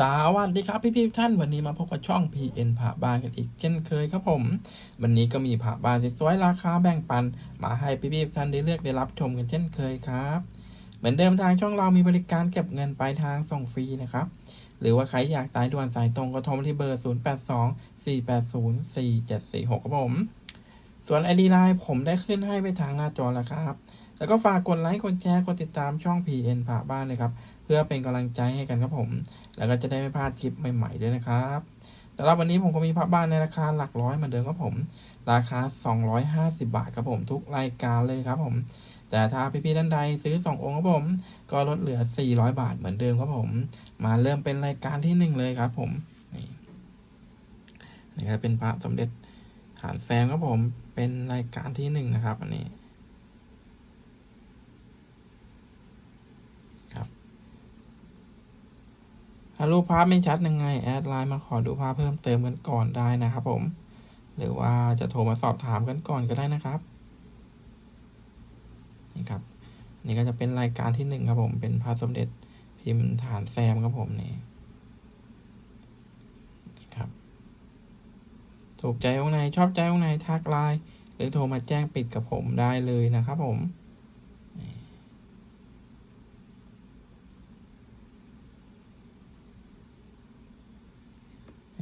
สวัสดีครับพี่พี่ท่านวันนี้มาพบกับช่อง PN ผ่าบ้านกันอีกเช่นเคยครับผม วันนี้ก็มีผ่าบ้านสวยๆราคาแบ่งปัน มาให้พี่พี่ท่านได้เลือกได้รับชมกันเช่นเคยครับ เหมือนเดิมทางช่องเรามีบริการเก็บเงินปลายทางส่งฟรีนะครับ หรือว่าใครอยากสายด่วนสายตรงก็โทรมาที่เบอร์ 0 8 2 4 8 0 4 7 4 6ครับผม ส่วน ID Line ผมได้ขึ้นให้ไปทางหน้าจอแล้วครับ แล้วก็ฝากกดไลค์ กดแชร์ กดติดตามช่อง PN ผ่าบ้านเลยครับ เพื่อเป็นกำลังใจให้กันครับผม แล้วก็จะได้ไม่พลาดคลิปใหม่ๆด้วยนะครับสำหรับวันนี้ผมก็มีผ้าบ้านในราคาหลักร้อยเหมือนเดิมครับผม ราคา 250 บาทครับผมทุกรายการเลยครับผม แต่ถ้าพี่ๆท่านใดซื้อ 2 องค์ครับผม ก็ลดเหลือ 400 บาทเหมือนเดิมครับผม มาเริ่มเป็นรายการที่หนึ่งเลยครับผม นี่นี่ครับเป็นพระสมเด็จฐานแซมครับผม เป็นรายการที่หนึ่งนะครับอันนี้ ถ้ารูปภาพไม่ชัดยังไง แอดไลน์มาขอดูภาพเพิ่มเติมกันก่อนได้นะครับผม หรือว่าจะโทรมาสอบถามกันก่อนก็ได้นะครับ นี่ครับ นี่ก็จะเป็นรายการที่หนึ่งครับผม เป็นพระสมเด็จพิมพ์ฐานแซมครับผมนี่นี่ครับ ถูกใจองค์ไหนชอบใจองค์ไหนทักไลน์หรือโทรมาแจ้งปิดกับผมได้เลยนะครับผม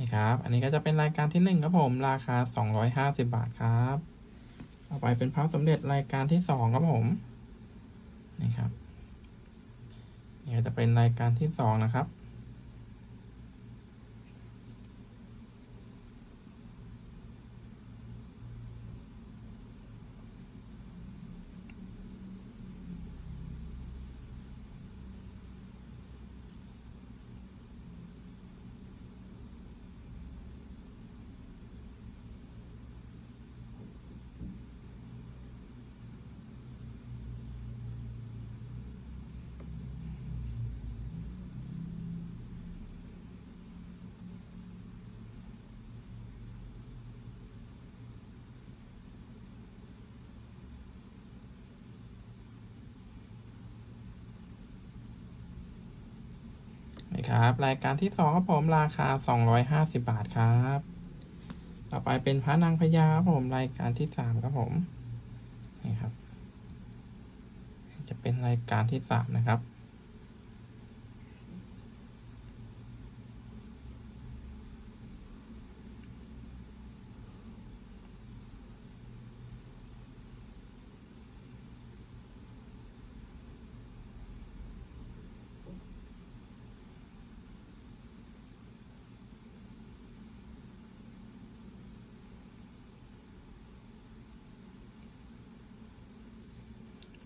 นี่ครับ อันนี้ก็จะเป็นรายการที่หนึ่งครับผม ราคาสองร้อยห้าสิบาทครับ ต่อไปเป็นพระสมเด็จรายการที่สองครับผม นี่ครับ นี่จะเป็นรายการที่สองนะครับ นี่ ครับ รายการที่สองครับผมราคาสองร้อยห้าสิบาทครับ ต่อไปเป็นพระนางพญาครับผมรายการที่สามครับผมนี่ครับ จะเป็นรายการที่สามนะครับ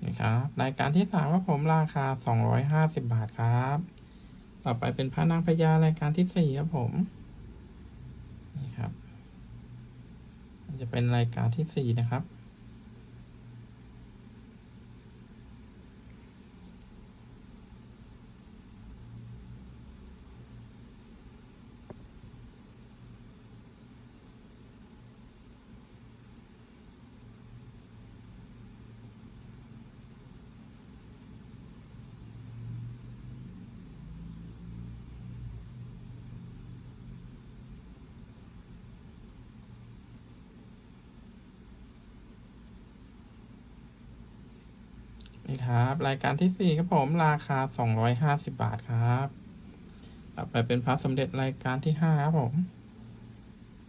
นี่ ครับรายการที่สามว่าผมราคาสองร้อยห้าสิบาทครับ ต่อไปเป็นพระนางพญารายการที่สี่ครับผม นี่ครับ จะเป็นรายการที่สี่นะครับ นี่ครับ รายการที่สี่ครับผมราคาสองร้อยห้าสิบาทครับต่อไปเป็นพระสมเด็จรายการที่ห้าครับผม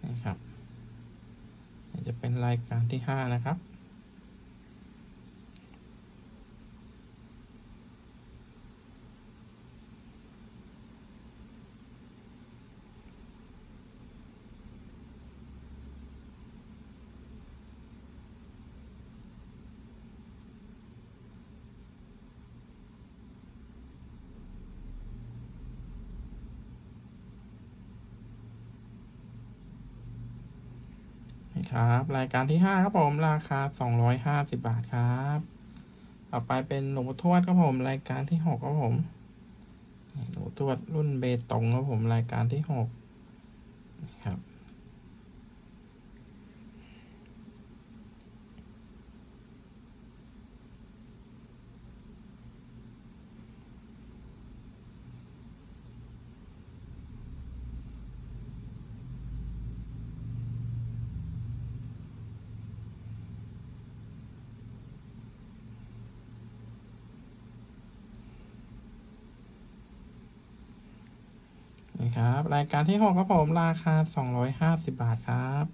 นี่ครับจะเป็นรายการที่ห้านะครับ นี่ ครับ รายการที่ห้าครับผม ราคาสองร้อยห้าสิบาทครับ ต่อไปเป็นหลวงปู่ทวดครับผม รายการที่หกครับผมหลวงปู่ทวดรุ่นเบตงครับผม รายการที่หกครับ น นี่ ครับ รายการที่หกครับผมราคาสองร้อยห้าสิบาทครับ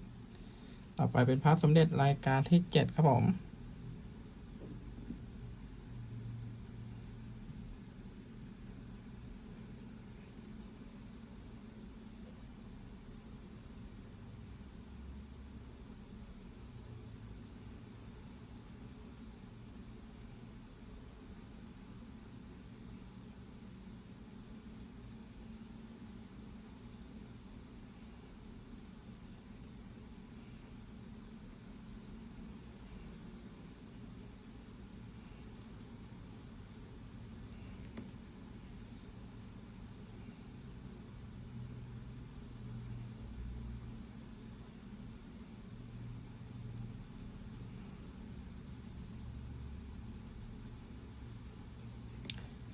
ต่อไปเป็นพระสมเด็จรายการที่เจ็ดครับผม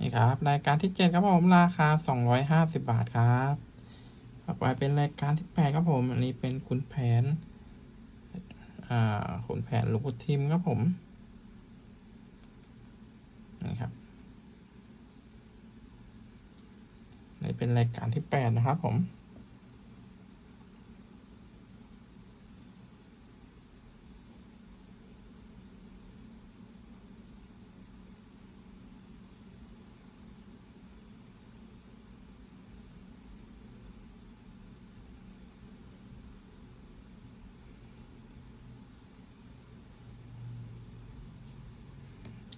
นี่ ครับ รายการที่เจ็ดครับผมราคาสองร้อยห้าสิบาทครับต่อไปเป็นรายการที่แปดครับผม อันนี้เป็นขุนแผน อ่าขุนแผนลูกทีมครับผมนี่ครับนี่เป็นรายการที่แปดนะครับผม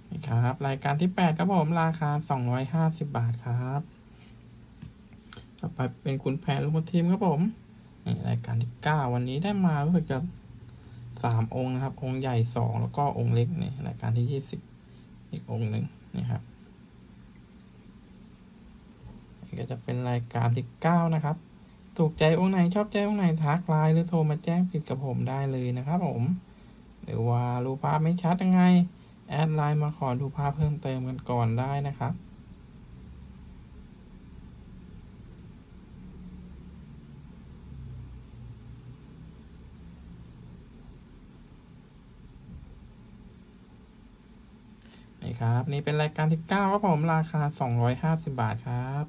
นี่ ครับ รายการที่แปดครับผม ราคาสองร้อยห้าสิบาทครับ ต่อไปเป็นคุณแผนลูกทีมครับผมนี่รายการที่เก้าวันนี้ได้มารู้สึกจะสามองค์นะครับ องค์ใหญ่สองแล้วก็องค์เล็กนี่รายการที่ยี่สิบอีกองค์หนึ่งนี่ครับนี่ก็จะเป็นรายการที่เก้านะครับ ถูกใจองค์ไหนชอบใจองค์ไหนทักไลน์หรือโทรมาแจ้งผิดกับผมได้เลยนะครับผม หรือว่ารูปภาพไม่ชัดยังไง แอดไลน์มาขอดูภาพเพิ่มเติมกันก่อนได้นะครับนี่ครับ นี่เป็นรายการที่เก้าครับผมราคาสองร้อยห้าสิบาทครับ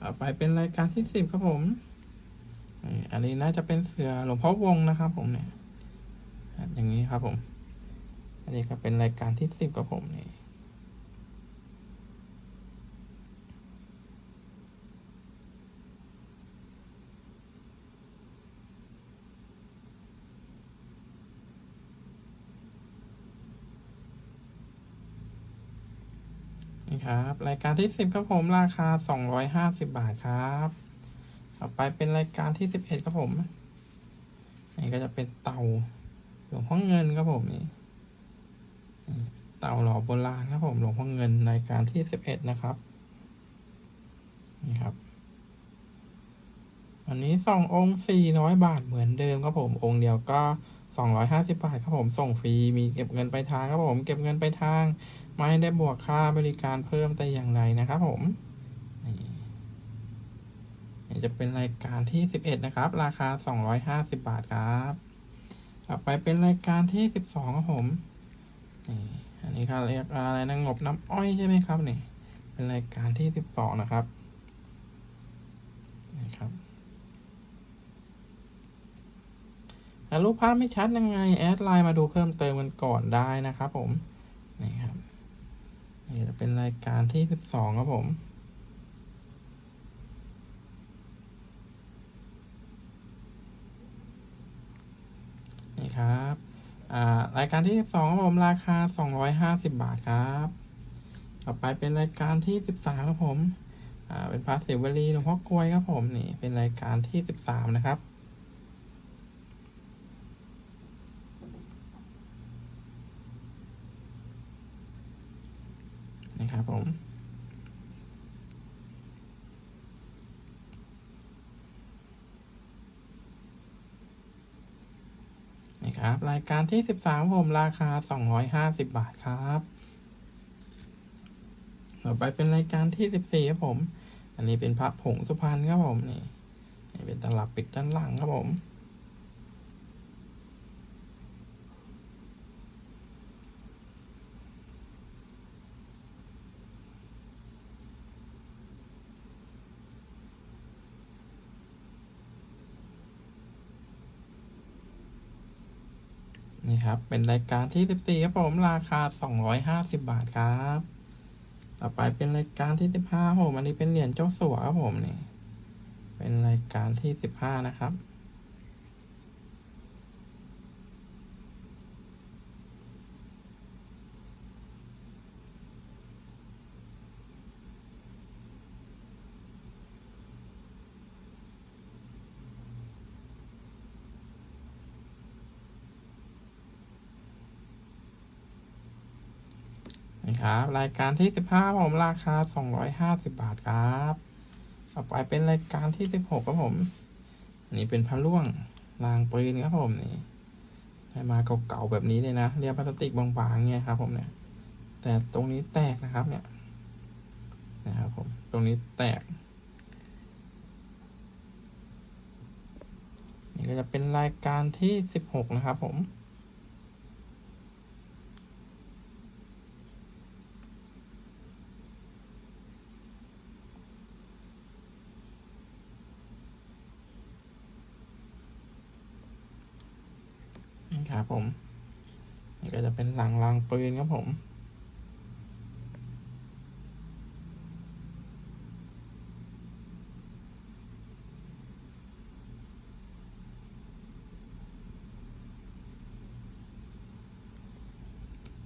ต่อไปเป็นรายการที่สิบครับผมอันนี้น่าจะเป็นเสือหลวงพ่อวงนะครับผมเนี่ยอย่างนี้ครับผม อันนี้ก็เป็นรายการที่สิบกับผมนี่นี่ครับ รายการที่สิบครับผมราคาสองร้อยห้าสิบบาทครับ ต่อไปเป็นรายการที่สิบเอ็ดครับผมนี่ก็จะเป็นเต่าหลวงพ่อเงินครับผมนี่ เต่าหล่อโบราณครับผมหลวงพ่อเงินรายการที่สิบเอ็ดนะครับ นี่ครับ อันนี้สององค์สี่ร้อยบาทเหมือนเดิมครับผม องค์เดียวก็สองร้อยห้าสิบาทครับผมส่งฟรีมีเก็บเงินไปลายทางครับผม เก็บเงินไปลายทาง ไม่ได้บวกค่าบริการเพิ่มแต่อย่างใดนะครับผมนี่นี่จะเป็นรายการที่สิบเอ็ดนะครับ ราคาสองร้อยห้าสิบาทครับต่อไปเป็นรายการที่สิบสองครับผม นี่อันนี้เขาเรียกอะไรนะงบน้ำอ้อยใช่ไหมครับนี่ เป็นรายการที่สิบสองนะครับนี่ครับแต่รูปภาพไม่ชัดยังไง แอดไลน์มาดูเพิ่มเติมกันก่อนได้นะครับผม นี่ครับ นี่จะเป็นรายการที่สิบสองครับผมนี่ครับ รายการที่สองครับผมราคาสองร้อยห้าสิบบาทครับ ต่อไปเป็นรายการที่สิบสามครับผมเป็นพระศิวลีหลวงพ่อกลวยครับผมนี่เป็นรายการที่สิบสามนะครับนี่ครับผม นี่ ครับ รายการที่สิบสามผมราคาสองร้อยห้าสิบบาทครับ ต่อไปเป็นรายการที่สิบสี่ครับผม อันนี้เป็นพระผงสุพรรณครับผมนี่นี่เป็นตลับปิดด้านหลังครับผม น นี่ครับ เป็นรายการที่สิบสี่ครับผมราคาสองร้อยห้าสิบบาทครับ ต่อไปเป็นรายการที่สิบห้าผมอันนี้เป็นเหรียญเจ้าสัวครับผมนี่ เป็นรายการที่สิบห้านะครับ นะ ครับ รายการที่สิบห้าผมราคาสองร้อยห้าสิบาทครับ ต่อไปเป็นรายการที่สิบหกครับผมนนี้เป็นพระล่วงรางปืนครับผมนี่ให้มาเก่าๆแบบนี้เลยนะเรียกพลาสติกบางๆเนี่ยครับผมเนี่ย แต่ตรงนี้แตกนะครับเนี่ยนะครับผมตรงนี้แตก นี่ก็จะเป็นรายการที่สิบหกนะครับผม นี่ ครับผมนี่ก็จะเป็นหลังรางปืนครับผม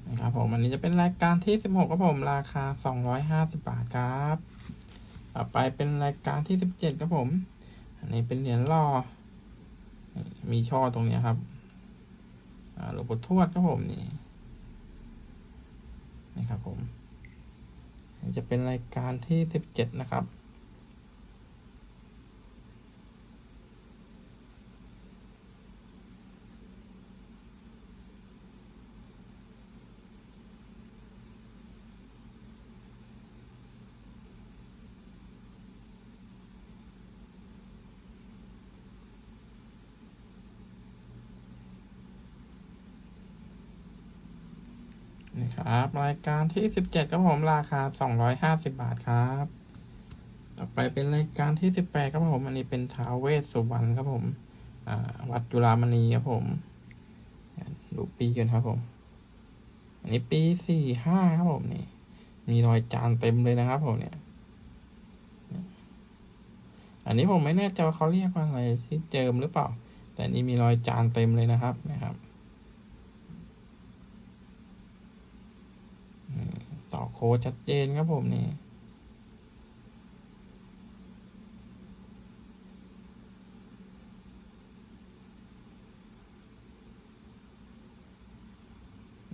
นะครับผมอันนี้จะเป็นรายการที่สิบหกครับผมราคาสองร้อยห้าสิบาทครับ ต่อไปเป็นรายการที่สิบเจ็ดครับผม อันนี้เป็นเหรียญล่อมีช่อตรงนี้ครับ หลวงปู่ทวดครับผมนี่นี่ครับผมจะเป็นรายการที่สิบเจ็ดนะครับ นี่ ครับ รายการที่สิบเจ็ดครับผมราคาสองร้อยห้าสิบาทครับ ต่อไปเป็นรายการที่สิบแปดครับผมอันนี้เป็นท้าวเวสสุวรรณครับผมวัดจุฬามณีครับผมดูปีกันครับผม อันนี้ปีสี่ห้าครับผมนี่ มีรอยจานเต็มเลยนะครับผมเนี่ย อันนี้ผมไม่แน่ใจว่าเขาเรียกว่าอะไรที่เจิมหรือเปล่า แต่นนี้มีรอยจานเต็มเลยนะครับนะครับ ต่อโค้ดชัดเจนครับผมนี่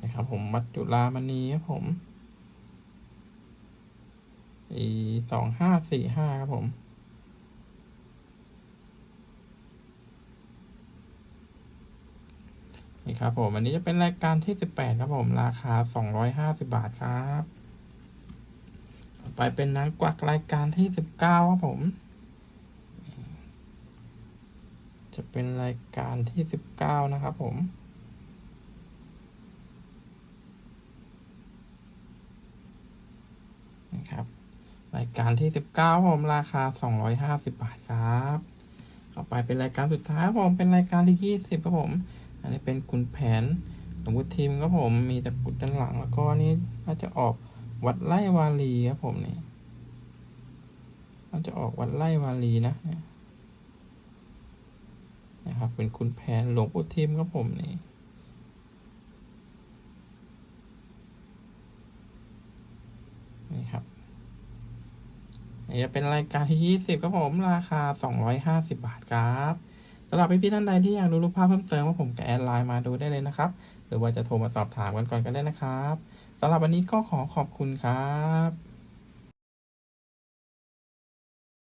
นะครับผมวัดจุฬามณีครับผมอีสองห้าสี่ห้าครับผมนี่ครับผม อันนี้จะเป็นรายการที่สิบแปดครับผม ราคาสองร้อยห้าสิบาทครับ ไปเป็นนางกวักรายการที่สิบเก้าครับผม จะเป็นรายการที่สิบเก้านะครับผมนะครับ รายการที่สิบเก้าผมราคาสองร้อยห้าสิบาทครับต่อไปเป็นรายการสุดท้ายครับผมเป็นรายการที่ยี่สิบครับผม อันนี้เป็นคุณแผนหลวงพุททีมครับผมมีตะกุดด้านหลังแล้วก็อันนี้น่าจะออก วัดไร่วาลีครับผมนี่น่าจะออกวัดไร่วาลีนะนะครับ เป็นคุณแผนหลวงพุททีมครับผมนี่นี่ครับนี่จะเป็นรายการที่ยี่สิบครับผม ราคาสองร้อยห้าสิบาทครับสำหรับพี่ๆท่านใดที่อยากดูรูปภาพเพิ่มเติมว่าผมก็แอดไลน์มาดูได้เลยนะครับ หรือว่าจะโทรมาสอบถามกันก่อนก็ได้นะครับ สำหรับวันนี้ก็ขอขอบคุณครับ